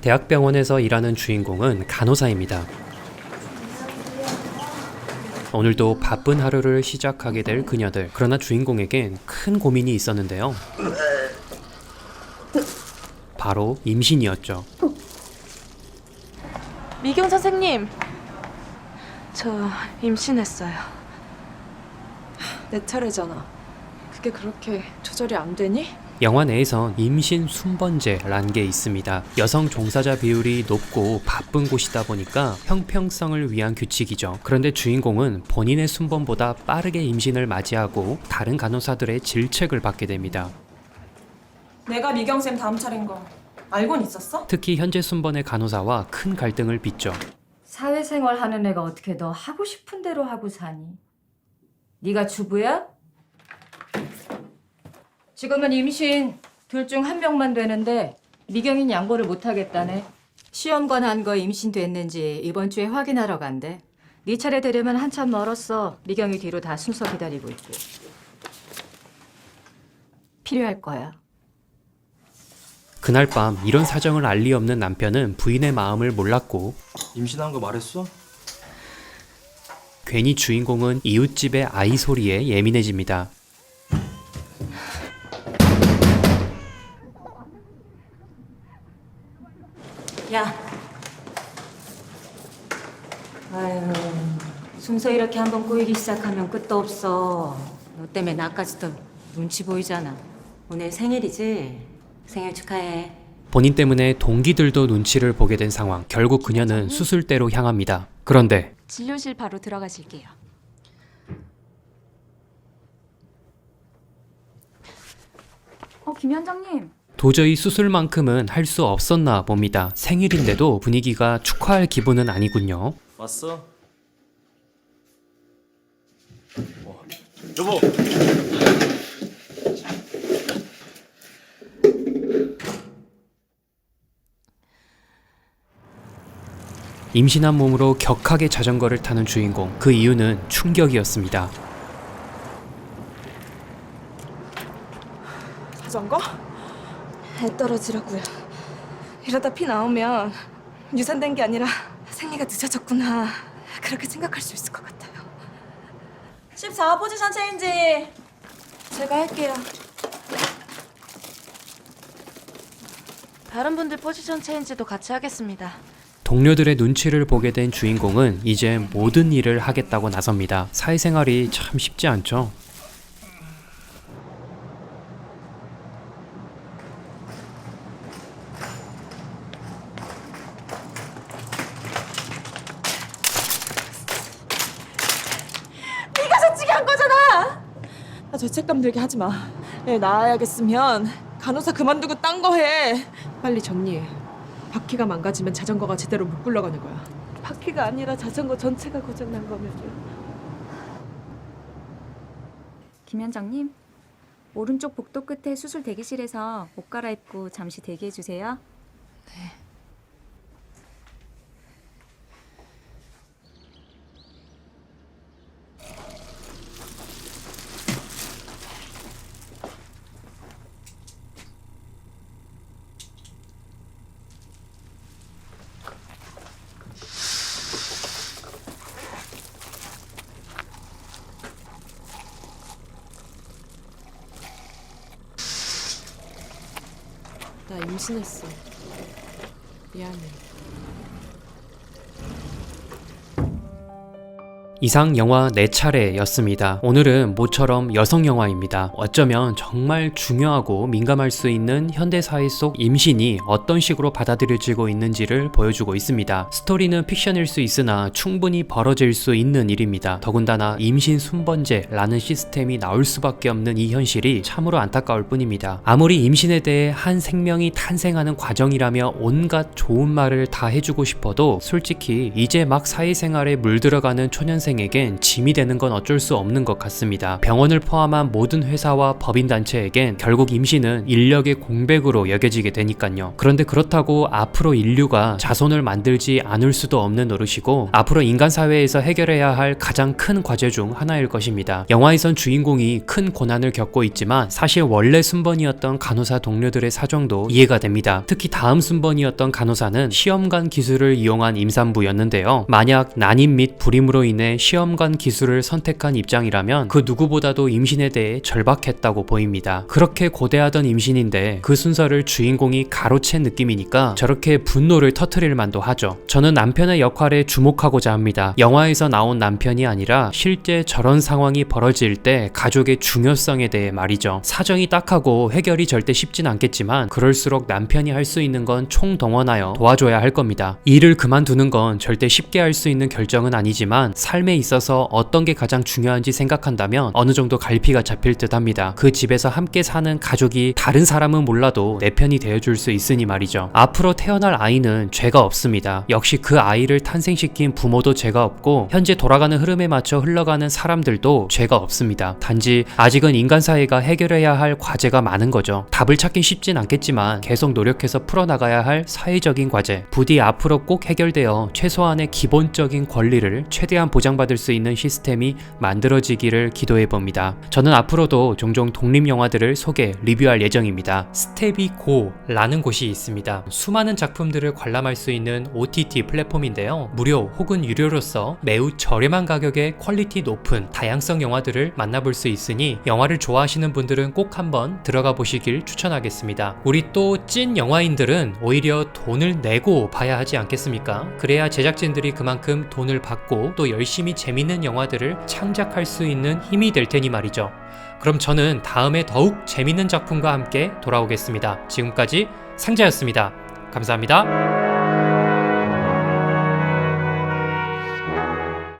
대학병원에서 일하는 주인공은 간호사입니다. 오늘도 바쁜 하루를 시작하게 될 그녀들. 그러나 주인공에겐 큰 고민이 있었는데요. 바로 임신이었죠. 미경 선생님, 저 임신했어요. 내 차례잖아. 그게 그렇게 조절이 안 되니? 영화 내에선 임신 순번제라는 게 있습니다. 여성 종사자 비율이 높고 바쁜 곳이다 보니까 형평성을 위한 규칙이죠. 그런데 주인공은 본인의 순번보다 빠르게 임신을 맞이하고 다른 간호사들의 질책을 받게 됩니다. 내가 미경쌤 다음 차례인 거 알고는 있었어? 특히 현재 순번의 간호사와 큰 갈등을 빚죠. 사회생활 하는 애가 어떻게 너 하고 싶은 대로 하고 사니? 네가 주부야? 지금은 임신 둘 중 한 명만 되는데 미경인 양보를 못 하겠다네. 시험관 한 거 임신됐는지 이번 주에 확인하러 간대. 네 차례 되려면 한참 멀었어. 미경이 뒤로 다 순서 기다리고 있고. 필요할 거야. 그날 밤 이런 사정을 알 리 없는 남편은 부인의 마음을 몰랐고 임신한 거 말했어? 괜히 주인공은 이웃집의 아이 소리에 예민해집니다. 야. 아유, 순서 이렇게 한번 꼬이기 시작하면 끝도 없어. 너 때문에 나까지 도 눈치 보이잖아. 오늘 생일이지? 생일 축하해. 본인 때문에 동기들도 눈치를 보게 된 상황. 결국 그녀는 수술대로 향합니다. 그런데 진료실 바로 들어가실게요. 어, 김 원장님. 도저히 수술만큼은 할 수 없었나 봅니다. 생일인데도 분위기가 축하할 기분은 아니군요. 왔어? 어, 여보. 임신한 몸으로 격하게 자전거를 타는 주인공. 그 이유는 충격이었습니다. 자전거? 애 떨어지라고요. 이러다 피 나오면 유산된 게 아니라 생리가 늦어졌구나. 그렇게 생각할 수 있을 것 같아요. 14 포지션 체인지. 제가 할게요. 다른 분들 포지션 체인지도 같이 하겠습니다. 동료들의 눈치를 보게 된 주인공은 이제 모든 일을 하겠다고 나섭니다. 사회생활이 참 쉽지 않죠. 네가 솔직히 한 거잖아. 나 죄책감 들게 하지 마. 애 낳아야겠으면 간호사 그만두고 딴 거 해. 빨리 정리해. 바퀴가 망가지면 자전거가 제대로 못 굴러가는 거야. 바퀴가 아니라 자전거 전체가 고장 난 거면요. 김 원장님. 오른쪽 복도 끝에 수술 대기실에서 옷 갈아입고 잠시 대기해 주세요. 나 임신했어. 미안해. 이상 영화 네 차례였습니다. 오늘은 모처럼 여성 영화입니다. 어쩌면 정말 중요하고 민감할 수 있는 현대 사회 속 임신이 어떤 식으로 받아들여지고 있는지를 보여주고 있습니다. 스토리는 픽션일 수 있으나 충분히 벌어질 수 있는 일입니다. 더군다나 임신 순번제라는 시스템이 나올 수밖에 없는 이 현실이 참으로 안타까울 뿐입니다. 아무리 임신에 대해 한 생명이 탄생하는 과정이라며 온갖 좋은 말을 다 해주고 싶어도 솔직히 이제 막 사회생활에 물들어가는 초년생 인간생에겐 짐이 되는 건 어쩔 수 없는 것 같습니다. 병원을 포함한 모든 회사와 법인단체에겐 결국 임신은 인력의 공백으로 여겨지게 되니까요. 그런데 그렇다고 앞으로 인류가 자손을 만들지 않을 수도 없는 노릇이고 앞으로 인간 사회에서 해결해야 할 가장 큰 과제 중 하나일 것입니다. 영화에선 주인공이 큰 고난을 겪고 있지만 사실 원래 순번이었던 간호사 동료들의 사정도 이해가 됩니다. 특히 다음 순번이었던 간호사는 시험관 기술을 이용한 임산부였는데요. 만약 난임 및 불임으로 인해 시험관 기술을 선택한 입장이라면 그 누구보다도 임신에 대해 절박했다고 보입니다. 그렇게 고대하던 임신인데 그 순서를 주인공이 가로챈 느낌이니까 저렇게 분노를 터트릴 만도 하죠. 저는 남편의 역할에 주목하고자 합니다. 영화에서 나온 남편이 아니라 실제 저런 상황이 벌어질 때 가족의 중요성에 대해 말이죠. 사정이 딱하고 해결이 절대 쉽진 않겠지만 그럴수록 남편이 할 수 있는 건 총동원하여 도와줘야 할 겁니다. 일을 그만두는 건 절대 쉽게 할 수 있는 결정은 아니지만 삶에 있어서 어떤 게 가장 중요한지 생각한다면 어느 정도 갈피가 잡힐 듯 합니다. 그 집에서 함께 사는 가족이 다른 사람은 몰라도 내 편이 되어줄 수 있으니 말이죠. 앞으로 태어날 아이는 죄가 없습니다. 역시 그 아이를 탄생시킨 부모도 죄가 없고 현재 돌아가는 흐름에 맞춰 흘러가는 사람들도 죄가 없습니다. 단지 아직은 인간 사회가 해결해야 할 과제가 많은 거죠. 답을 찾긴 쉽진 않겠지만 계속 노력해서 풀어나가야 할 사회적인 과제. 부디 앞으로 꼭 해결되어 최소한의 기본적인 권리를 최대한 보장 받을 수 있는 시스템이 만들어지기를 기도해 봅니다. 저는 앞으로도 종종 독립 영화들을 소개, 리뷰할 예정입니다. 스텝이 고라는 곳이 있습니다. 수많은 작품들을 관람할 수 있는 OTT 플랫폼인데요. 무료 혹은 유료로서 매우 저렴한 가격에 퀄리티 높은 다양성 영화들을 만나볼 수 있으니 영화를 좋아하시는 분들은 꼭 한번 들어가 보시길 추천하겠습니다. 우리 또 찐 영화인들은 오히려 돈을 내고 봐야 하지 않겠습니까? 그래야 제작진들이 그만큼 돈을 받고 또 열심히 재밌는 영화들을 창작할 수 있는 힘이 될 테니 말이죠. 그럼 저는 다음에 더욱 재밌는 작품과 함께 돌아오겠습니다. 지금까지 상자였습니다. 감사합니다.